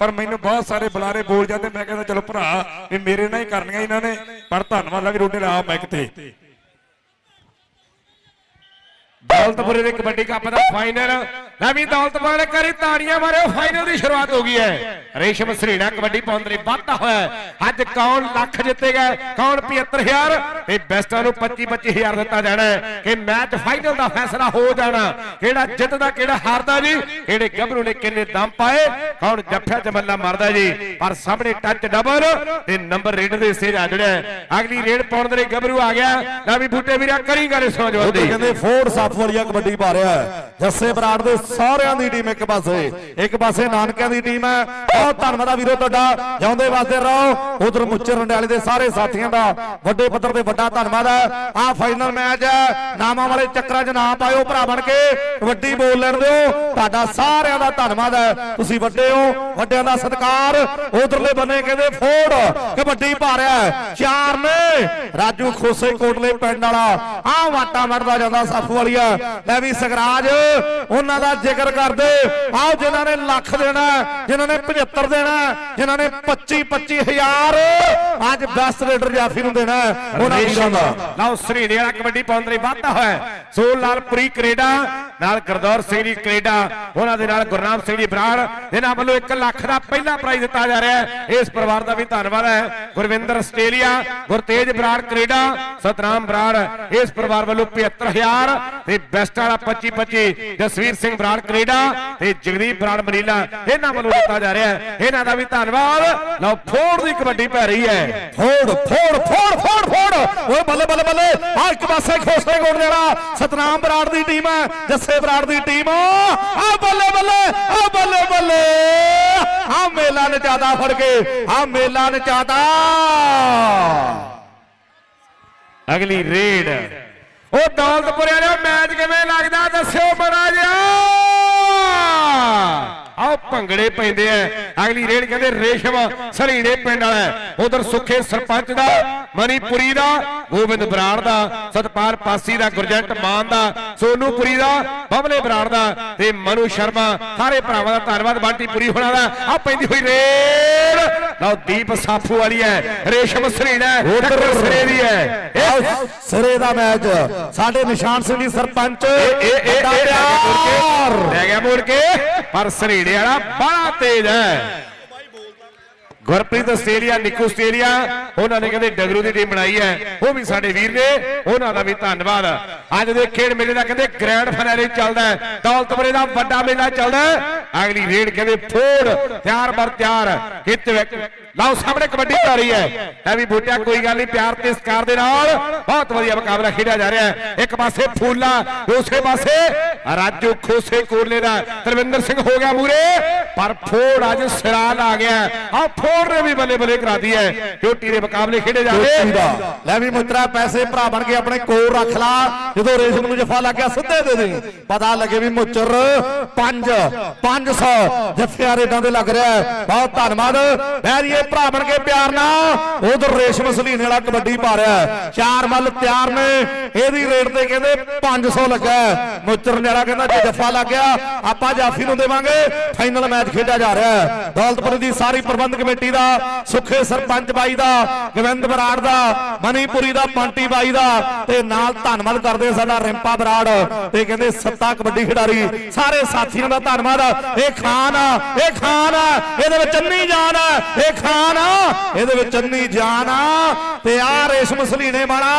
ਪਰ ਮੈਨੂੰ ਬਹੁਤ ਸਾਰੇ ਬੁਲਾਰੇ ਬੋਲ ਜਾਂਦੇ, ਮੈਂ ਕਹਿੰਦਾ, ਚਲੋ ਭਰਾ ਵੀ ਮੇਰੇ ਨਾਲ ਹੀ ਕਰਨੀਆਂ ਇਹਨਾਂ ਨੇ। ਪਰ ਧੰਨਵਾਦ ਆ ਵੀ ਰੋਡੇ ਲਾ ਮੈਕ ਤੇ। ਦੌਲਤਪੁਰੇ ਦੇ ਕਬੱਡੀ ਕੱਪ ਦਾ ਫਾਈਨਲ ਨਵੀਂ ਦੌਲਤਪੁਰ ਕਰੀ ਤਾੜੀਆਂ ਮਾਰਿਓ ਫਾਈਨਲ ਦੀ ਸ਼ੁਰੂਆਤ ਹੋ ਗਈ ਹੈ। ਰੇਸ਼ਮ ਸਰੀਣਾ ਕਬੱਡੀ ਪਾਉਣ ਲਈ ਵਾਧਾ ਹੋਇਆ ਅੱਜ ਕੌਣ ਲੱਖ ਜਿੱਤੇਗਾ ਕੌਣ 75000 ਤੇ ਬੈਸਟਾਂ ਨੂੰ 25 25000 ਦਿੱਤਾ ਜਾਣਾ ਕਿ ਮੈਚ ਫਾਈਨਲ ਦਾ ਫੈਸਲਾ ਹੋ ਜਾਣਾ। ਕਿਹੜਾ ਜਿੱਤਦਾ, ਕਿਹੜਾ ਹਾਰਦਾ ਜੀ? ਕਿਹੜੇ ਗੱਭਰੂ ਨੇ ਕਿੰਨੇ ਦਮ ਪਾਏ? ਕੌਣ ਜੱਫਿਆ ਜਮੱਲਾ ਮਾਰਦਾ ਜੀ? ਪਰ ਸਾਹਮਣੇ ਟੱਚ ਡਬਲ ਤੇ ਨੰਬਰ ਰੇਡ ਦੇ ਸਟੇਜ ਆ ਜਿਹੜਾ ਅਗਲੀ ਰੇਡ ਪਾਉਣ ਦੇ ਲਈ ਗੱਭਰੂ ਆ ਗਿਆ ਨਾ ਵੀ ਬੂਟੇ ਵੀਰਾ, ਕਰੀ ਗੱਲ ਉਹ ਸਮਝਵਾਉਂਦੇ ਕਹਿੰਦੇ ਫੋਰਡ ਸਾਫ਼ ਵਾਲੀਆ ਕਬੱਡੀ ਪਾ ਰਿਹਾ ਹੈ। ਜੱਸੇ ਬਰਾੜ ਦੇ ਸਾਰਿਆਂ ਦੀ ਟੀਮ ਇੱਕ ਪਾਸੇ। ਇੱਕ ਪਾਸੇ ਨਾਨਕਿਆਂ ਦੀ ਟੀਮ ਹੈ। ਬਹੁਤ ਧੰਨਵਾਦ ਆ ਵੀਰੋ ਤੁਹਾਡਾ। ਜਿਉਂਦੇ ਵਾਸਤੇ ਰਹੋ। ਉਧਰ ਮੁੱਚਰ ਰੰਡਿਆਲੇ ਦੇ ਸਾਰੇ ਸਾਥੀਆਂ ਦਾ ਵੱਡੇ ਪੱਧਰ ਤੇ ਵੱਡਾ ਧੰਨਵਾਦ ਹੈ। ਆ ਫਾਈਨਲ ਮੈਚ ਹੈ। ਨਾਮਾਂ ਵਾਲੇ ਚੱਕਰਾਂ 'ਚ ਨਾ ਪਾਇਓ ਭਰਾ ਬਣ ਕੇ। ਕਬੱਡੀ ਬੋਲ ਲੈਣ ਦਿਓ। ਤੁਹਾਡਾ ਸਾਰਿਆਂ ਦਾ ਧੰਨਵਾਦ ਹੈ। ਤੁਸੀਂ ਵੱਡੇ ਹੋ। ਵੱਡਿਆਂ ਦਾ ਸਤਿਕਾਰ ਉਧਰਲੇ ਬੰਨੇ ਕਹਿੰਦੇ ਫੋੜ। ਕਬੱਡੀ ਪਾ ਰਿਹਾ ਚਾਰ ਨੇ। ਰਾਜੂ ਖੋਸੇ ਕੋਟਲੇ ਪਿੰਡ ਵਾਲਾ। ਆ ਵਾਟਾ ਮਰਦਾ ਜਾਂਦਾ ਸੱਫ ਵਾਲੀਆ ਲੈ ਵੀ ਸਗਰਾਜ ਉਹਨਾਂ ਦਾ ਜ਼ਿਕਰ ਕਰਦੇ। ਆਓ ਜਿਨ੍ਹਾਂ ਨੇ ਲੱਖ ਦੇਣਾ ਜਿਨ੍ਹਾਂ ਨੇ 75 ਦੇਣਾ ਜਿਨ੍ਹਾਂ ਨੇ 25 25000 ਅੱਜ ਬੈਸਟ ਰੇਡਰ ਜਾਫੀ ਨੂੰ ਦੇਣਾ ਉਹਨਾਂ ਵੀਰਾਂ ਦਾ ਲਓ ਸਰੀੜੇ ਵਾਲਾ ਕਬੱਡੀ ਪਾਉਣ ਲਈ ਵਾਧਾ ਹੋਇਆ ਸੋਲ ਲਾਲਪੁਰੀ ਕੈਨੇਡਾ ਨਾਲ ਗੁਰਦੌਰ ਸਿੰਘ ਜੀ ਕੈਨੇਡਾ ਉਹਨਾਂ ਦੇ ਨਾਲ ਗੁਰਨਾਮ ਸਿੰਘ ਜੀ ਬਰਾੜ ਇਹਨਾਂ ਵੱਲੋਂ 1 ਲੱਖ ਦਾ ਪਹਿਲਾ ਪ੍ਰਾਈਜ਼ ਦਿੱਤਾ ਜਾ ਰਿਹਾ ਹੈ। ਇਸ ਪਰਿਵਾਰ ਦਾ ਵੀ ਧੰਨਵਾਦ ਹੈ। ਗੁਰਵਿੰਦਰ ਆਸਟ੍ਰੇਲੀਆ ਗੁਰਤੇਜ ਬਰਾੜ ਕੈਨੇਡਾ ਸਤਨਾਮ ਬਰਾੜ ਇਸ ਪਰਿਵਾਰ ਵੱਲੋਂ 75000 ਤੇ ਬੈਸਟ ਵਾਲਾ 25 25 ਜਸਵੀਰ ਸਿੰਘ ਬਰਾੜ ਕੈਨੇਡਾ ਤੇ ਜਗਦੀਪ ਬਰਾੜ ਮਨੀਲਾ, ਇਹਨਾਂ ਵੱਲੋਂ ਦਿੱਤਾ ਜਾ ਰਿਹਾ ਹੈ। ਇਹਨਾਂ ਦਾ ਵੀ ਧੰਨਵਾਦ। ਲਓ, ਫੋੜ ਦੀ ਕਬੱਡੀ ਪੈ ਰਹੀ ਹੈ। ਫੋੜ ਫੋੜ ਫੋੜ ਫੋੜ ਫੋੜ। ਓਏ ਬੱਲੇ ਬੱਲੇ ਬੱਲੇ। ਆ ਇੱਕ ਪਾਸੇ ਖੋਸੇ ਕੋਟ ਦੇਣਾ ਸਤਨਾਮ ਬਰਾੜ ਦੀ ਟੀਮ ਹੈ, ਜੱਸੇ ਬਰਾੜ ਦੀ ਟੀਮ। ਆ ਬੱਲੇ ਬੱਲੇ ਆ ਬੱਲੇ ਬੱਲੇ। ਆ ਮੇਲਾ ਨਚਾਦਾ ਫੜ ਕੇ ਆ ਮੇਲਾ ਨਚਾਦਾ ਅਗਲੀ ਰੇਡ ਉਹ ਦੌਲਤਪੁਰ ਵਾਲਿਓ ਮੈਚ ਕਿਵੇਂ ਲੱਗਦਾ ਦੱਸਿਓ ਮਹਾਰਾਜ ਆਓ ਭੰਗੜੇ ਪੈਂਦੇ ਆ। ਅਗਲੀ ਰੇਡ ਕਹਿੰਦੇ ਰੇਸ਼ਮ ਸਲੀੜੇ ਪਿੰਡ ਵਾਲਾ ਉਧਰ ਸੁੱਖੇ ਸਰਪੰਚ ਦਾ ਮਨੀਪੁਰੀ ਦਾ ਗੋਬਿੰਦ ਬਰਾੜ ਦਾ ਸਤਪਾਲ ਪਾਸੀ ਦਾ ਗੁਰਜੰਟ ਮਾਨ ਦਾ ਸੋਨੂਪੁਰੀ ਦਾ ਬਬਲੇ ਬਰਾੜ ਦਾ ਤੇ ਮਨੂ ਸ਼ਰਮਾ। ਸਾਰੇ ਭਰਾਵਾਂ ਦਾ ਧੰਨਵਾਦ ਬੰਟੀ ਪੁਰੀ ਹੋਣਾ ਦਾ। ਆ ਪੈਂਦੀ ਹੋਈ ਰੇਡ ਲਓ ਦੀਪ ਸਾਫੂ ਵਾਲੀ ਹੈ। ਰੇਸ਼ਮ ਸਲੀੜਾ ਟੱਕਰ ਸਿਰੇ ਦੀ ਹੈ। ਇਹ ਸਿਰੇ ਦਾ ਮੈਚ। ਸਾਡੇ ਨਿਸ਼ਾਨ ਸਿੰਘ ਦੀ ਸਰਪੰਚ। ਇਹ ਇਹ ਇਹ। ਲੈ ਗਿਆ ਮੋੜ ਕੇ। ਪਰ ਸਰੀੜੇ ਵਾਲਾ ਬੜਾ ਤੇਜ਼ ਹੈ। ਗੁਰਪ੍ਰੀਤ ਆਸਟ੍ਰੇਲੀਆ, ਨਿੱਕੂ ਆਸਟ੍ਰੇਲੀਆ, ਉਹਨਾਂ ਨੇ ਕਹਿੰਦੇ ਡਗਰੂ ਦੀ ਟੀਮ ਬਣਾਈ ਹੈ। ਉਹ ਵੀ ਸਾਡੇ ਵੀਰ ਨੇ, ਉਹਨਾਂ ਦਾ ਵੀ ਧੰਨਵਾਦ। ਅੱਜ ਦੇ ਖੇਡ ਮੇਲੇ ਦਾ ਕਹਿੰਦੇ ਗ੍ਰੈਂਡ ਫਾਈਨਲ ਚੱਲਦਾ ਹੈ। ਦੌਲਤਪੁਰੇ ਦਾ ਵੱਡਾ ਮੇਲਾ ਚੱਲਦਾ ਅਗਲੀ ਰੇਡ ਕਹਿੰਦੇ ਫੋੜ ਤਿਆਰ ਬਰ ਤਿਆਰ। ਕਿਤ ਲਓ, ਸਾਹਮਣੇ ਕਬੱਡੀ ਆ ਰਹੀ ਹੈ। ਐ ਵੀ ਬੂਟਿਆ, ਕੋਈ ਗੱਲ ਨਹੀਂ, ਪਿਆਰ ਤੇ ਸਤਿਕਾਰ ਦੇ ਨਾਲ ਬਹੁਤ ਵਧੀਆ ਮੁਕਾਬਲਾ ਖੇਡਿਆ ਜਾ ਰਿਹਾ ਹੈ। ਇੱਕ ਪਾਸੇ ਫੂਲਾ, ਦੂਸਰੇ ਪਾਸੇ ਰਾਜੂ ਖੋਸੇ ਕੋਲੇ ਦਾ। ਤਰਵਿੰਦਰ ਸਿੰਘ ਹੋ ਗਿਆ ਮੂਰੇ। ਪਰ ਫੋੜ ਅੱਜ ਸਿਰਾਲ ਆ ਗਿਆ ਆ ਫੋੜ ਨੇ ਵੀ ਬੱਲੇ ਬੱਲੇ ਕਰਾਤੀ ਹੈ। ਚੋਟੀ ਦੇ ਮੁਕਾਬਲੇ ਖੇਡੇ ਜਾ ਲੈ ਵੀ ਮਿੱਤਰਾ, ਪੈਸੇ ਭਰਾ ਬਣ ਕੇ ਆਪਣੇ ਕੋਲ ਰੱਖ ਲਾ। ਜਦੋਂ ਰੇਸ਼ਮ ਨੂੰ ਜਫਾ ਲੱਗਿਆ ਸਿੱਧੇ ਦੇ ਦੇ ਪਤਾ ਲੱਗੇ ਵੀ ਮੁੱਚਰ 5 500 ਜੱਫਿਆਂ ਰੇਡਾਂ ਦੇ ਲੱਗ ਰਿਹਾ ਬਹੁਤ ਧੰਨਵਾਦ। ਬੈਰੀਏ ਭਰਾ ਬਣ ਕੇ ਪਿਆਰ ਨਾਲ ਉਧਰ ਰੇਸ਼ਮ ਸਲੀਨੇ ਵਾਲਾ ਕਬੱਡੀ ਪਾ ਰਿਹਾ ਚਾਰ ਮੱਲ ਤਿਆਰ ਨੇ। ਇਹਦੀ ਰੇਡ ਤੇ ਕਹਿੰਦੇ 500 ਲੱਗਾ ਹੈ। ਮੁੱਚਰ ਵਾਲਾ ਕਹਿੰਦਾ ਜੇ ਜੱਫਾ ਲੱਗਿਆ ਆਪਾਂ ਜਾਫੀ ਨੂੰ ਦੇਵਾਂਗੇ। ਫਾਈਨਲ ਮੈਚ ਖੇਡਿਆ ਜਾ ਰਿਹਾ ਹੈ। ਦੌਲਤਪੁਰ ਦੀ ਸਾਰੀ ਪ੍ਰਬੰਧ ਕਮੇਟੀ ਦਾ, ਸੁੱਖੇ ਸਰਪੰਚ ਬਾਈ ਦਾ ਗੋਬਿੰਦ ਬਰਾੜ ਦਾ, ਮਨੀਪੁਰੀ ਦਾ, ਪੰਟੀ ਬਾਈ ਦਾ, ਤੇ ਨਾਲ ਧੰਨਵਾਦ ਕਰਦੇ ਸਾਡਾ ਰਿੰਪਾ ਬਰਾੜ ਤੇ ਕਹਿੰਦੇ ਸੱਤਾ ਕਬੱਡੀ ਖਿਡਾਰੀ। ਸਾਰੇ ਸਾਥੀਆਂ ਦਾ ਧੰਨਵਾਦ। ਇਹ ਖਾਨ ਆ, ਇਹ ਖਾਨ ਆ, ਇਹਦੇ ਵਿੱਚ ਚੰਨੀ ਜਾਨ ਆ, ਇਹ ਖਾਨ ਆ, ਇਹਦੇ ਵਿੱਚ ਚੰਨੀ ਜਾਨ ਆ, ਤੇ ਆ ਰੇਸ਼ਮ ਸਲੀਨੇ ਵਾਲਾ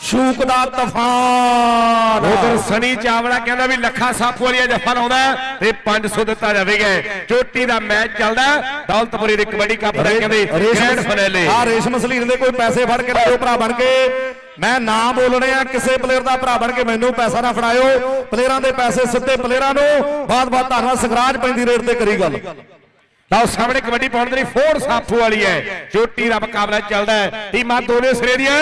ਸ਼ੂਕ ਦਾ ਤੂਫਾਨ। ਉਧਰ ਸਨੀ ਚਾਵਲਾ ਕਹਿੰਦਾ ਵੀ ਲੱਖਾਂ ਸਾਫੂ ਵਾਲੀਆ ਜੱਫਾ ਲਾਉਂਦਾ ਹੈ ਤੇ 500 ਦਿੱਤਾ ਜਾਵੇਗਾ। ਚੋਟੀ ਦਾ ਮੈਚ ਚੱਲਦਾ। ਦੌਲਤਪੁਰੀ ਦੀ ਕਬੱਡੀ ਕੱਪ ਦਾ ਕਹਿੰਦੇ ਗ੍ਰੈਂਡ ਫਾਈਨਲ ਆ ਰੇਸ਼ਮ ਸਲੀਨ ਦੇ ਕੋਈ ਪੈਸੇ ਫੜ ਕੇ ਲਾਇਓ ਭਰਾ ਬਣ ਕੇ। ਮੈਂ ਨਾ ਬੋਲਣੇ ਆ ਕਿਸੇ ਪਲੇਅਰ ਦਾ ਭਰਾ ਬਣ ਕੇ ਮੈਨੂੰ ਪੈਸਾ ਨਾ ਫੜਾਇਓ। ਪਲੇਅਰਾਂ ਦੇ ਪੈਸੇ ਸਿੱਧੇ ਪਲੇਅਰਾਂ ਨੂੰ। ਬਾਤ ਬਾਤ ਧੰਨਵਾਦ ਸਗਰਾਜ ਪੈਂਦੀ ਰੇਟ ਤੇ ਕਰੀ ਗੱਲ। ਲਓ ਸਾਹਮਣੇ ਕਬੱਡੀ ਪਾਉਣ ਦੇ ਲਈ ਫੋਰ ਸਾਫੂ ਵਾਲੀ ਹੈ। ਚੋਟੀ ਦਾ ਮੁਕਾਬਲਾ ਚੱਲਦਾ ਹੈ। ਟੀਮਾਂ ਦੋਨੇ ਸਿਰੇ ਦੀਆਂ।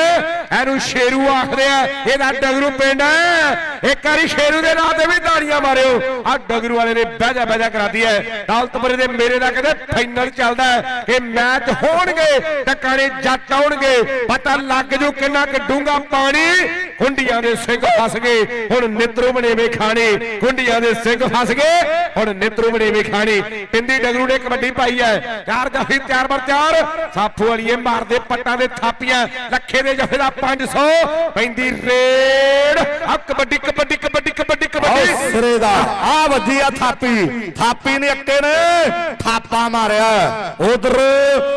ਇਹਨੂੰ ਸ਼ੇਰੂ ਆਖਦੇ ਆ। ਇਹਦਾ ਡਗਰੂ ਪਿੰਡ ਹੈ। ਇੱਕ ਵਾਰੀ ਸ਼ੇਰੂ ਦੇ ਨਾਂ ਤੇ ਵੀ ਤਾੜੀਆਂ ਮਾਰਿਓ। ਆ ਡਗਰੂ ਵਾਲੇ ਨੇ ਬਹਿਜਾ ਬਹਿਜਾ ਕਰਾਤੀ ਹੈ। ਦੌਲਤਪੁਰੇ ਦੇ ਮੇਰੇ ਦਾ ਕਹਿੰਦੇ ਫਾਈਨਲ ਚੱਲਦਾ ਹੈ। ਕਿ ਮੈਚ ਹੋਣਗੇ ਟੱਕਾਰੇ ਜੱਟ ਆਉਣਗੇ। ਪਤਾ ਲੱਗ ਜੂ ਕਿੰਨਾ ਕਿ ਡੂੰਗਾ ਪਾਣੀ ਕੁੰਡੀਆਂ ਦੇ ਸਿੰਘ ਫਸ ਗਏ। ਹੁਣ ਨਿਤਰੂ ਬਣੇਵੇਂ ਖਾਣੇ। ਕੁੰਡੀਆਂ ਦੇ ਸਿੰਘ ਫਸ ਗਏ। ਹੁਣ ਨਿਤਰੂ ਬਣੇਵੇਂ ਖਾਣੇ। ਪਿੰਦੀ ਡਗਰੂ ਨੇ ਕਬੱਡੀ ਕਬੱਡੀ ਪਾਈ ਹੈ। ਚਾਰ ਜਫੀ ਤਿਆਰ ਬਰ ਚਾਰ ਸਾਫੂ ਵਾਲੀਏ ਮਾਰਦੇ ਪੱਟਾਂ ਦੇ ਥਾਪੀਆਂ। ਲੱਖੇ ਦੇ ਜਫੇ ਦਾ 500 ਪੈਂਦੀ ਰੇਡ। ਆ ਕਬੱਡੀ ਕਬੱਡੀ ਕਬੱਡੀ ਕਬੱਡੀ ਕਬੱਡੀ। ਸਿਰੇ ਦਾ। ਆ ਵੱਜੀ ਆ ਥਾਪੀ। ਥਾਪੀ ਨੇ ਅੱਕੇ ਨੇ ਥਾਪਾ ਮਾਰਿਆ। ਉਧਰ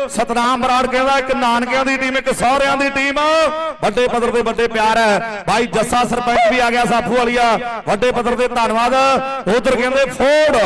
ਸਤਨਾਮ ਬਰਾੜ ਕਹਿੰਦਾ, ਇੱਕ ਨਾਨਕਿਆਂ ਦੀ ਟੀਮ, ਇੱਕ ਸਹੁਰਿਆਂ ਦੀ ਟੀਮ। ਵੱਡੇ ਪੱਧਰ ਤੇ ਵੱਡੇ ਪਿਆਰ ਹੈ। ਭਾਈ ਜੱਸਾ ਸਰਪੰਚ ਵੀ ਆ ਗਿਆ ਸਾਫੂ ਵਾਲੀਆ। ਵੱਡੇ ਪੱਧਰ ਤੇ ਧੰਨਵਾਦ। ਉਧਰ ਕਹਿੰਦੇ, ਫੋੜ।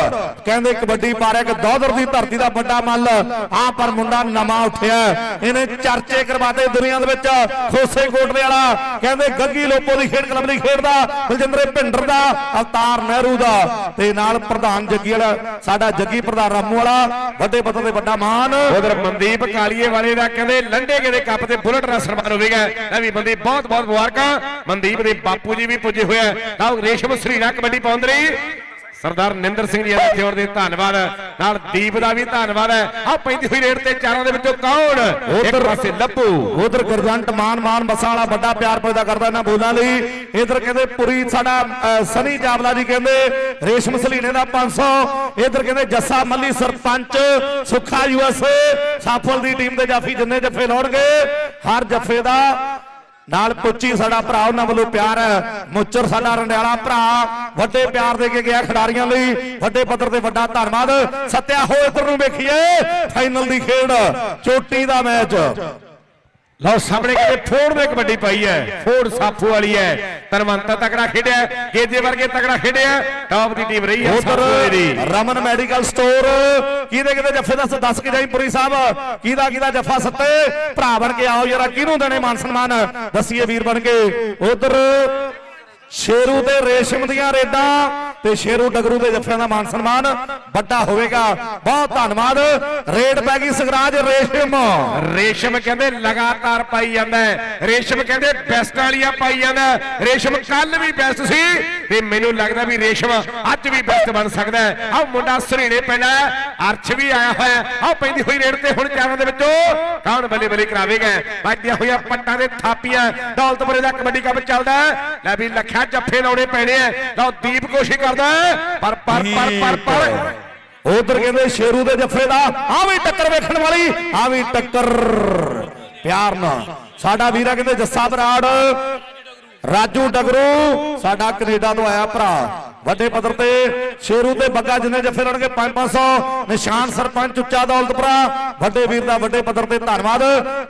ਕਹਿੰਦੇ ਕਬੱਡੀ ਪਾ ਰਿਹਾ ਕਿ ਦੋਦਰ ਦੀ ਧਰਤੀ ਦਾ ਵੱਡਾ ਮੱਲ। ਆ ਪਰ ਮੁੰਡਾ ਨਵਾਂ ਉੱਠਿਆ ਇਹਨੇ ਚਰਚੇ ਕਰਵਾਤੇ ਦੁਨੀਆ ਦੇ ਵਿੱਚ। ਖੋਸੇ ਕੋਟਲੇ ਵਾਲਾ ਕਹਿੰਦੇ ਗੱਗੀ ਲੋਪੋ ਦੀ ਖੇਡ ਕਲੱਬ ਦੀ ਖੇਡਦਾ। ਬਲਜਿੰਦਰ ਭਿੰਡਰ ਦਾ, ਅਵਤਾਰ ਨਹਿਰੂ ਦਾ। ਤੇ ਨਾਲ ਪ੍ਰਧਾਨ ਜੱਗੀ ਵਾਲਾ, ਸਾਡਾ ਜੱਗੀ ਪ੍ਰਧਾਨ ਰਾਮੂ ਵਾਲਾ। ਵੱਡੇ ਪੱਧਰ ਦੇ ਵੱਡਾ ਮਾਨ ਉਧਰ ਮਨਦੀਪ ਕਾਲੀਏ ਵਾਲੇ ਦਾ ਕਹਿੰਦੇ ਲੰਡੇ ਦੇ ਕੱਪ ਤੇ ਬੁਲਟ ਦਾ ਸਨਮਾਨ ਹੋਵੇਗਾ ਇਹ ਵੀ ਬੰਦੇ ਬਹੁਤ ਬਹੁਤ ਮੁਬਾਰਕਾਂ। ਮਨਦੀਪ ਦੇ ਬਾਪੂ ਜੀ ਵੀ ਪੁੱਜੇ ਹੋਏ ਆ। ਤਾਂ ਰੇਸ਼ਮ ਸਰੀਣਾ ਕਬੱਡੀ ਪਾਉਂਦੇ ਰਹੀ। ਸਰਦਾਰ ਨਿੰਦਰ ਸਿੰਘ ਜੀ ਦੇ ਹੋਰ ਦੇ ਧੰਨਵਾਦ। ਨਾਲ ਦੀਪ ਦਾ ਵੀ ਧੰਨਵਾਦ ਹੈ। ਆ ਪੈਂਦੀ ਹੋਈ ਰੇਡ ਤੇ ਚਾਰਾਂ ਦੇ ਵਿੱਚੋਂ ਕੌਣ? ਇੱਕ ਉੱਧਰ- ਪਾਸੇ ਲੱਭੂ। ਉਧਰ ਗਰਜੰਟ ਮਾਨ ਮਾਨ ਬਸਾਂ ਵਾਲਾ ਵੱਡਾ ਪਿਆਰ ਪੈਦਾ ਕਰਦਾ ਇਹਨਾਂ ਬੋਲਾਂ ਲਈ। ਇਧਰ ਕਹਿੰਦੇ ਪੁਰੀ ਸਾਡਾ ਸਨੀ ਚਾਵਲਾ ਜੀ ਕਹਿੰਦੇ ਰੇਸ਼ਮ ਸਲੀਨੇ ਦਾ 500 ਇਧਰ ਕਹਿੰਦੇ ਜੱਸਾ ਮੱਲੀ ਸਰਪੰਚ ਸੁੱਖਾ ਯੂਐਸ ਸਾਫਲ ਦੀ ਟੀਮ ਦੇ ਜਾਫੀ ਜਿੰਨੇ ਜੱਫੇ ਲਾਉਣਗੇ ਹਰ ਜੱਫੇ ਦਾ ਨਾਲ ਪੁੱਚੀ ਸਾਡਾ ਭਰਾ ਉਹਨਾਂ ਵੱਲੋਂ ਪਿਆਰ ਹੈ ਮੁੱਚਰ ਸਾਡਾ ਰੰਡਿਆਲਾ ਭਰਾ ਵੱਡੇ ਪਿਆਰ ਦੇ ਕੇ ਗਿਆ ਖਿਡਾਰੀਆਂ ਲਈ। ਵੱਡੇ ਪੱਧਰ ਤੇ ਵੱਡਾ ਧੰਨਵਾਦ। ਸੱਤਿਆ ਹੋ ਇਧਰ ਨੂੰ ਵੇਖੀਏ ਫਾਈਨਲ ਦੀ ਖੇਡ ਚੋਟੀ ਦਾ ਮੈਚ। ਲਓ ਸਾਹਮਣੇ ਕਿਤੇ ਫੋੜ ਨੇ ਕਬੱਡੀ ਪਾਈ ਹੈ। ਫੋੜ ਸਾਫੂ ਵਾਲੀ ਹੈ। ਧਨਵੰਤ ਤਕੜਾ ਖੇਡਿਆ ਗੇਜੇ ਵਰਗੇ ਤਕੜਾ ਖੇਡਿਆ ਟਾਪ ਦੀ ਟੀਮ ਰਹੀ ਹੈ ਉਧਰ ਦੀ। Raman medical store. ਕਿਹਦੇ ਕਿਹਦੇ ਜੱਫੇ ਦੱਸ ਦੱਸ ਕੇ ਜਾਈ ਪੁਰੀ ਸਾਹਿਬ। ਕਿਹਦਾ ਕਿਹਦਾ ਜੱਫਾ ਸੱਤੇ? ਭਰਾ ਬਣ ਕੇ ਆਓ ਯਾਰਾ ਕਿਹਨੂੰ ਦੇਣੇ ਮਾਨ ਸਨਮਾਨ? ਦੱਸੀਏ ਵੀਰ ਬਣ ਕੇ। ਉਧਰ ਸ਼ੇਰੂ ਤੇ ਰੇਸ਼ਮ ਦੀਆਂ ਰੇਡਾਂ। ਤੇ ਸ਼ੇਰੂ ਡਗਰੂ ਦੇ ਜੱਫਿਆਂ ਦਾ ਮਾਨ ਸਨਮਾਨ ਵੱਡਾ ਹੋਵੇਗਾ। ਬਹੁਤ ਧੰਨਵਾਦ। ਰੇਡ ਪੈ ਗਈ ਸਗਰਾਜ ਰੇਸ਼ਮ। ਰੇਸ਼ਮ ਕਹਿੰਦੇ ਲਗਾਤਾਰ ਪਾਈ ਜਾਂਦਾ ਹੈ। ਰੇਸ਼ਮ ਕਹਿੰਦੇ ਬੈਸਟ ਵਾਲੀਆਂ ਪਾਈ ਜਾਂਦਾ ਰੇਸ਼ਮ ਕੱਲ ਵੀ ਬੈਸਟ ਸੀ ਤੇ ਮੈਨੂੰ ਲੱਗਦਾ ਵੀ ਰੇਸ਼ਮ ਅੱਜ ਵੀ ਬੈਸਟ ਬਣ ਸਕਦਾ ਹੈ। ਆਹ ਮੁੰਡਾ ਸਰੀਣੇ ਪੈਣਾ ਅਰਸ਼ ਵੀ ਆਇਆ ਹੋਇਆ ਆਹ ਪੈਂਦੀ ਹੋਈ ਰੇਡ ਤੇ ਹੁਣ ਚਾਰਾਂ ਦੇ ਵਿੱਚੋਂ ਕੌਣ ਬੱਲੇ ਬੱਲੇ ਕਰਾਵੇਗਾ? ਵੱਜਦੀਆਂ ਹੋਈਆਂ ਪੱਟਾਂ ਦੇ ਥਾਪੀਆਂ। ਦੌਲਤਪੁਰੇ ਦਾ ਕਬੱਡੀ ਕੱਪ ਚੱਲਦਾ ਹੈ। ਲੈ ਵੀ ਲੱਖਾਂ ਜੱਫੇ ਲਾਉਣੇ ਪੈਣੇ ਆ ਲਓ ਦੀਪ ਕੋਸ਼ਿਸ਼ ਕਰਦਾ ਹੈ, ਪਰ ਪਰ ਪਰ ਪਰ ਪਰ। ਉਧਰ ਕਹਿੰਦੇ ਸ਼ੇਰੂ ਦੇ ਜੱਫੇ ਦਾ ਆ ਵੀ ਟੱਕਰ ਵੇਖਣ ਵਾਲੀ ਆ ਵੀ ਟੱਕਰ। ਪਿਆਰ ਨਾਲ। ਸਾਡਾ ਵੀਰਾ ਕਹਿੰਦੇ ਜੱਸਾ ਬਰਾੜ ਰਾਜੂ ਡਗਰੂ ਸਾਡਾ ਕੈਨੇਡਾ ਤੋਂ ਆਇਆ ਭਰਾ। ਵੱਡੇ ਪੱਧਰ ਤੇ ਸ਼ੇਰੂ ਤੇ ਬੱਗਾ ਜਿੰਨੇ ਜੱਫੇ ਲੜਨਗੇ 5-500 ਨਿਸ਼ਾਨ ਸਰਪੰਚ ਉੱਚਾ ਦੌਲਤਪੁਰਾ ਵੱਡੇ ਵੀਰ ਦਾ ਵੱਡੇ ਪੱਧਰ ਤੇ ਧੰਨਵਾਦ।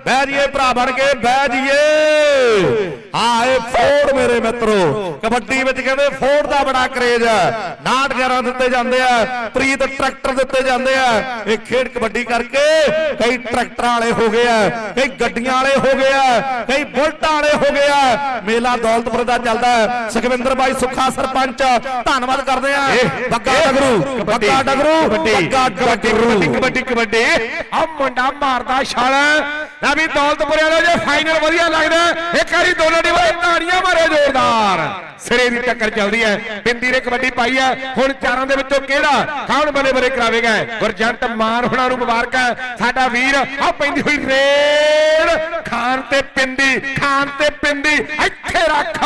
ਬਹਿ ਜੀਏ ਭਰਾ ਬਣ ਕੇ, ਬਹਿ ਜੀਏ ਆਏ ਫੋੜ ਮੇਰੇ ਮਿੱਤਰੋ, ਕਬੱਡੀ ਵਿੱਚ ਕਹਿੰਦੇ ਫੋੜ ਦਾ ਬੜਾ ਕਰੇਜ ਹੈ। ਨਾਟ 11 ਦਿੱਤੇ ਜਾਂਦੇ ਆ, ਪ੍ਰੀਤ ਟਰੈਕਟਰ ਦਿੱਤੇ ਜਾਂਦੇ ਆ। ਇਹ ਖੇਡ ਕਬੱਡੀ ਕਰਕੇ ਕਈ ਟਰੈਕਟਰਾਂ ਵਾਲੇ ਹੋ ਗਏ ਆ, ਕਈ ਗੱਡੀਆਂ ਵਾਲੇ ਹੋ ਗਏ ਆ, ਕਈ ਬੁਲਟਾਂ ਵਾਲੇ ਹੋ ਗਏ ਆ। ਮੇਲਾ ਦੌਲਤਪੁਰ ਦਾ ਚੱਲਦਾ ਹੈ। ਸੁਖਵਿੰਦਰ ਬਾਈ ਸੁੱਖਾ ਸਰਪੰਚ ਧੰਨਵਾਦ ਕਰਦੇ ਆ ਬੱਗਾ ਡਗਰੂ ਬੱਗਾ ਡਗਰੂ ਬੱਗਾ ਕਬੱਡੀ ਕਬੱਡੀ ਕਬੱਡੀ ਆ ਮੁੰਡਾ ਮਾਰਦਾ ਛਾਲ। ਨਾ ਵੀ ਦੌਲਤਪੁਰੇ ਵਾਲਾ ਜੇ ਫਾਈਨਲ ਵਧੀਆ ਲੱਗਦਾ ਇੱਕ ਵਾਰੀ ਦੋਨੋਂ ਟੀਮਾਂ ਤਾੜੀਆਂ ਮਾਰੇ ਜ਼ੋਰਦਾਰ। ਸਿਰੇ ਦੀ ਟੱਕਰ ਚੱਲਦੀ ਹੈ। ਬਿੰਦੀ ਨੇ ਕਬੱਡੀ ਪਾਈ ਹੈ। ਹੁਣ ਚਾਰਾਂ ਦੇ ਵਿੱਚੋਂ ਕਿਹੜਾ ਕੌਣ ਬਲੇ ਬਲੇ ਕਰਾਵੇਗਾ? ਗੁਰਜੰਟ ਮਾਨ ਹੁਣਾਂ ਨੂੰ ਮੁਬਾਰਕਾਂ ਸਾਡਾ ਵੀਰ ਆ ਪੈਂਦੀ ਹੋਈ ਰੇਡ ਖਾਨ ਤੇ ਪਿੰਡੀ ਖਾਨ ਤੇ ਪਿੰਡੀ ਇੱਥੇ ਰੱਖ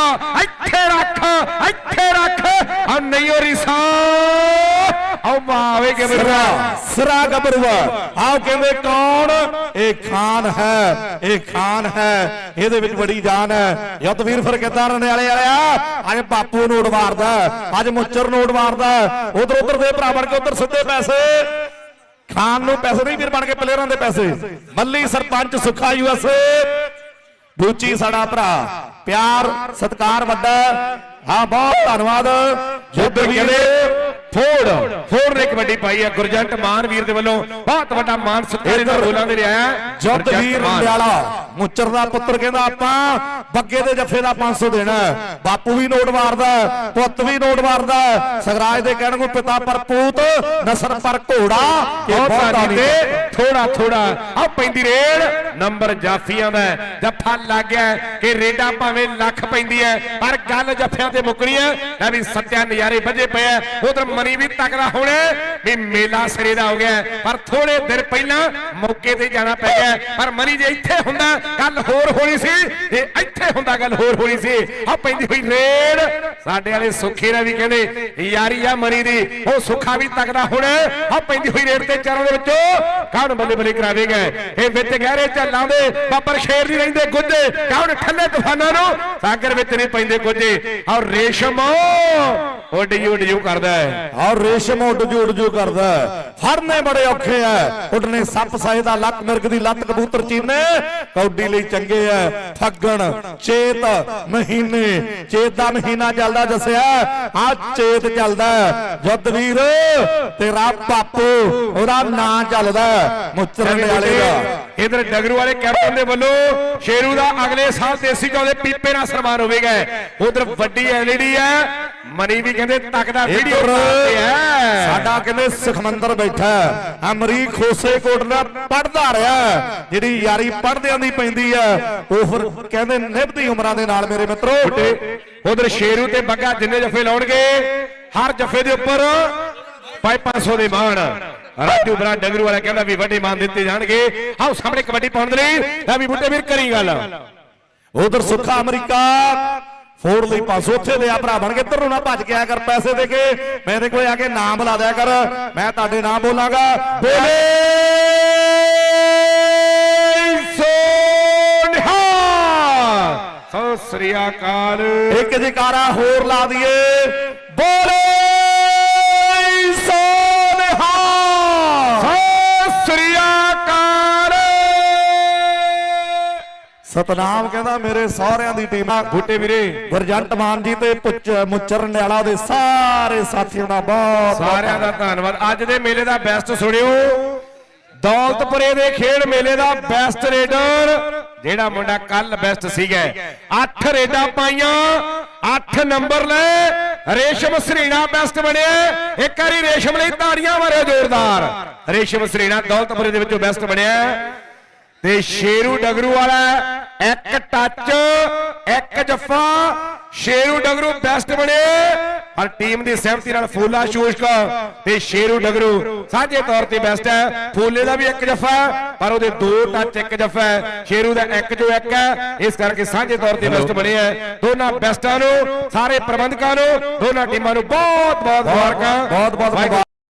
ਇੱਥੇ ਰੱਖ ਇੱਥੇ ਹੋ ਰਿਸਾ ਆਓ ਮਾਵੇ ਕੇ ਸਿਰਾ ਸਿਰਾ ਗੱਭਰੂਆ ਆਓ ਕਹਿੰਦੇ ਕੌਣ ਇਹ ਖਾਨ ਹੈ ਇਹ ਖਾਨ ਹੈ ਇਹਦੇ ਵਿੱਚ ਬੜੀ ਜਾਨ ਹੈ ਯਤਵੀਰ ਫਿਰ ਕਿੱਦਾਂ ਰਣੇ ਵਾਲੇ ਵਾਲਿਆ ਅੱਜ ਬਾਪੂ ਨੂੰ ਉਡਵਾਰਦਾ ਅੱਜ ਮੁੱਚਰ ਨੂੰ ਉਡਵਾਰਦਾ ਉਧਰ ਉਧਰ ਦੇ ਭਰਾ ਬਣ ਕੇ ਉਧਰ ਸਿੱਧੇ ਪੈਸੇ ਖਾਨ ਨੂੰ ਪੈਸੇ ਨਹੀਂ ਵੀਰ ਬਣ ਕੇ ਪਲੇਅਰਾਂ ਦੇ ਪੈਸੇ ਮੱਲੀ ਸਰਪੰਚ ਸੁੱਖਾ ਯੂਐਸ ਬੂਚੀ ਸਾਡਾ ਭਰਾ ਪਿਆਰ ਸਤਿਕਾਰ ਵੱਡਾ ਹਾਂ ਬਹੁਤ ਧੰਨਵਾਦ ਜੁੱਧ ਵੀਰ ਫੋੜ ਫੋੜ ਨੇ ਕਬੱਡੀ ਪਾਈ ਹੈ ਗੁਰਜੰਟ ਮਾਨ ਵੀਰ ਦੇ ਵੱਲੋਂ ਬਹੁਤ ਵੱਡਾ ਮਾਨ ਸਤਿਕਾਰ ਦਾ ਬੋਲਾਂ ਦੇ ਰਿਹਾ ਹੈ ਜੁੱਧ ਗੁਰਜੰਟ ਵੀਰ ਮਾਨ। ਰੰਡਿਆਲਾ ਮੁੱਚਰ ਦਾ ਪੁੱਤਰ ਕਹਿੰਦਾ ਆਪਾਂ ਬੱਗੇ ਦੇ ਜੱਫੇ ਦਾ 500 ਦੇਣਾ। ਬਾਪੂ ਵੀ ਨੋਟ ਮਾਰਦਾ ਪੁੱਤ ਵੀ ਨੋਟ ਮਾਰਦਾ। ਸਗਰਾਜ ਦੇ ਕਹਿਣ ਨੂੰ ਪਿਤਾ ਪਰ ਪੂਤ ਨਸਰ ਪਰ ਘੋੜਾ ਇਹ ਬਹੁਤ ਤੇ ਥੋੜਾ ਥੋੜਾ ਆ ਪੈਂਦੀ ਰੇਡ ਨੰਬਰ ਜਾਫੀਆਂ ਦਾ। ਜੱਫਾ ਲੱਗ ਗਿਆ ਕਿ ਰੇਡਾ ਭਾਵੇਂ ਲੱਖ ਪੈਂਦੀ ਹੈ ਪਰ ਗੱਲ ਜੱਫਿਆਂ ਤੇ ਮੁੱਕਣੀ ਹੈ ਲੈ ਵੀ ਸੱਤਿਆ ਨਜ਼ਾਰੇ ਵੱਜੇ ਪਏ ਉਧਰ ਮਨੀ ਵੀ ਤਕੜਾ ਹੋਣਾ ਵੀ ਮੇਲਾ ਸਿਰੇ ਦਾ ਹੋ ਗਿਆ ਪਰ ਥੋੜੇ ਦਿਨ ਪਹਿਲਾਂ ਮੌਕੇ ਤੇ ਜਾਣਾ ਪੈ ਗਿਆ ਪਰ ਮਨੀ ਜੇ ਇੱਥੇ ਹੁੰਦਾ, ਗੱਲ ਹੋਰ ਹੋਣੀ ਸੀ। ਜੇ ਇੱਥੇ ਹੁੰਦਾ, ਗੱਲ ਹੋਰ ਹੋਣੀ ਸੀ। ਆ ਪੈਂਦੀ ਹੋਈ ਰੇਡ। ਸਾਡੇ ਵਾਲੇ ਸੁੱਖੇ ਨੇ ਵੀ ਕਹਿੰਦੇ, ਯਾਰੀ ਆ ਮਨੀ ਦੀ, ਉਹ ਸੁੱਖਾ ਵੀ ਤਕੜਾ ਹੋਣਾ ਆ ਪੈਂਦੀ ਹੋਈ ਰੇਡ ਤੇ ਚਾਰਾਂ ਦੇ ਵਿੱਚੋਂ ਕਾਹਨ ਬੱਲੇ ਬੱਲੇ ਕਰਾਵੇਗਾ ਇਹ ਵਿੱਚ ਗਹਿਰੇ ਝੱਲਾਂ ਦੇ ਬੱਬਰ ਸ਼ੇਰ ਨਹੀਂ ਰਹਿੰਦੇ ਗੁੱਜੇ। ਕੌਣ ਥੱਲੇ ਤੂਫਾਨਾਂ ਨੂੰ? ਸਾਗਰ ਵਿੱਚ ਨਹੀਂ ਪੈਂਦੇ ਗੁੱਜੇ। ਔਰ ਰੇਸ਼ਮ ਉੱਡ ਜੂ ਉੱਡ ਜੂ ਕਰਦਾ ਹੈ। ਔਰ ਰੇਸ਼ਮ ਉੱਡ ਜੂ ਉੱਡ ਜੂ ਕਰਦਾ ਹੈ। ਫੜਨੇ ਬੜੇ ਔਖੇ ਐ ਉੱਡਨੇ ਸੱਪ ਸਾਏ ਦਾ ਲੱਕ ਮਿਰਗ ਦੀ ਲੱਤ ਕਬੂਤਰ ਚੀਨੇ। ਕੌਡੀ ਲਈ ਚੰਗੇ ਐ ਫੱਗਣ ਚੇਤ ਮਹੀਨੇ। ਚੇਤ ਦਾ ਮਹੀਨਾ ਚੱਲਦਾ ਦੱਸਿਆ ਆ ਚੇਤ ਚੱਲਦਾ ਹੈ। ਜੁੱਧ ਵੀਰ ਤੇਰਾ ਬਾਪੂ ਉਹਦਾ ਨਾਂ ਚੱਲਦਾ ਹੈ, ਮੁੱਚਰਨ ਵਾਲੇ ਦਾ। ਇਧਰ ਡਗਰੂ ਵਾਲੇ ਕੈਪਟਨ ਦੇ ਵੱਲੋਂ ਸ਼ੇਰੂ ਦਾ ਅਗਲੇ ਸਾਲ ਦੇਸੀ ਦੇ ਪੀਪੇ ਨਾਲ ਸਨਮਾਨ ਹੋਵੇਗਾ। ਉਧਰ ਵੱਡੀ ਐਲਈਡੀ ਹੈ। ਮਨੀ ਵੀ ਕਹਿੰਦੇ ਤੱਕਦਾ ਵੀਡੀਓ ਬਣਾਉਂਦੇ ਹੈ। ਸਾਡਾ ਕਹਿੰਦੇ ਸੁਖਮੰਦਰ ਬੈਠਾ ਹੈ। ਅਮਰੀਕ ਖੋਸੇ ਕੋਟ ਦਾ ਪੜਦਾ ਰਿਹਾ। ਜਿਹੜੀ ਯਾਰੀ ਪੜਦਿਆਂ ਦੀ ਪੈਂਦੀ ਹੈ। ਉਹ ਫਿਰ ਕਹਿੰਦੇ ਨਿਭਦੀ ਉਮਰਾਂ ਦੇ ਨਾਲ ਮੇਰੇ ਮਿੱਤਰੋ। ਉਧਰ ਸ਼ੇਰੂ ਤੇ ਬੱਗਾ ਜਿੰਨੇ ਜਫੇ ਲਾਉਣਗੇ ਹਰ ਜਫੇ ਦੇ ਉੱਪਰ 500 ਦੇ ਮਾਣ। ਰਾਜੂ ਬਰਾ ਡਗਰੂ ਵਾਲਾ ਕਹਿੰਦਾ ਵੀ ਵੱਡੇ ਮਾਨ ਦਿੱਤੇ ਜਾਣਗੇ। ਆਓ ਸਾਹਮਣੇ ਕਬੱਡੀ ਪਾਉਣ ਦੇ ਲਈ। ਲੈ ਵੀ ਬੁੱਟੇ ਵੀਰ ਕਰੀ ਗੱਲ। ਉਧਰ ਸੁੱਖਾ ਅਮਰੀਕਾ ਫੋੜ ਲਈ ਪਾਸ ਉੱਥੇ ਦੇ ਆ ਭਰਾ ਬਣ ਕੇ ਇੱਧਰ ਨੂੰ ਨਾ ਭੱਜ ਕੇ ਆਇਆ ਕਰ ਪੈਸੇ ਦੇ ਕੇ। ਮੇਰੇ ਕੋਲੇ ਆ ਕੇ ਨਾਮ ਬੁਲਾ ਦਿਆ ਕਰ। ਮੈਂ ਤੁਹਾਡੇ ਨਾਮ ਬੋਲਾਂਗਾ। ਬੋਲੇ ਸੋਨਿਹਾ ਸਤਿ ਸ੍ਰੀ ਅਕਾਲ। ਇੱਕ ਜਕਾਰਾ ਹੋਰ ਲਾ ਦਈਏ। ਸਤਨਾਮ ਕਹਿੰਦਾ ਮੇਰੇ ਸਹੁਰਿਆਂ ਦੀ ਟੀਮ ਬੁੱਟੇ ਵੀਰੇ। ਗੁਰਜੰਟ ਮਾਨ ਜੀ ਤੇ ਪੁੱਚ ਮੁੱਚਰ ਨਿਆਲਾ ਦੇ ਸਾਰੇ ਸਾਥੀਆਂ ਦਾ ਬਹੁਤ ਸਾਰਿਆਂ ਦਾ ਧੰਨਵਾਦ। ਅੱਜ ਦੇ ਮੇਲੇ ਦਾ ਬੈਸਟ ਸੁਣਿਓ। ਦੌਲਤਪੁਰੇ ਦੇ ਖੇਡ ਮੇਲੇ ਦਾ ਬੈਸਟ ਰੇਡਰ ਜਿਹੜਾ ਮੁੰਡਾ ਕੱਲ ਬੈਸਟ ਸੀਗਾ। 8 ਰੇਡਾਂ ਪਾਈਆਂ 8 ਨੰਬਰ ਲੈ ਰੇਸ਼ਮ ਸਰੀਣਾ ਬੈਸਟ ਬਣਿਆ। ਇੱਕ ਵਾਰੀ ਰੇਸ਼ਮ ਲਈ ਤਾੜੀਆਂ ਮਾਰੋ ਜ਼ੋਰਦਾਰ। ਰੇਸ਼ਮ ਸਰੀਣਾ ਦੌਲਤਪੁਰੇ ਦੇ ਵਿੱਚੋਂ ਬੈਸਟ ਬਣਿਆ। ਤੇ ਸ਼ੇਰੂ ਡਗਰੂ ਵਾਲਾ ਇੱਕ ਟੱਚ ਇੱਕ ਜੱਫਾ। ਸ਼ੇਰੂ ਡਗਰੂ ਬੈਸਟ ਬਣੇ। ਪਰ ਟੀਮ ਦੀ ਸਹਿਮਤੀ ਨਾਲ ਫੂਲਾ ਸ਼ੂਸ਼ਕ। ਤੇ ਸ਼ੇਰੂ ਡਗਰੂ ਸਾਂਝੇ ਤੌਰ ਤੇ ਬੈਸਟ ਹੈ। ਫੂਲੇ ਦਾ ਵੀ ਇੱਕ ਜੱਫਾ ਪਰ ਉਹਦੇ ਦੋ ਟੱਚ ਇੱਕ ਜੱਫਾ ਹੈ। ਸ਼ੇਰੂ ਦਾ ਇੱਕ ਜੋ ਇੱਕ ਹੈ, ਇਸ ਕਰਕੇ ਸਾਂਝੇ ਤੌਰ ਤੇ ਬੈਸਟ ਬਣੇ ਹੈ। ਦੋਨਾਂ ਬੈਸਟਾਂ ਨੂੰ, ਸਾਰੇ ਪ੍ਰਬੰਧਕਾਂ ਨੂੰ, ਦੋਨਾਂ ਟੀਮਾਂ ਨੂੰ ਬਹੁਤ ਬਹੁਤ ਮੁਬਾਰਕਾਂ। ਬਹੁਤ ਬਹੁਤ ਵਾਹਿਗੁਰੂ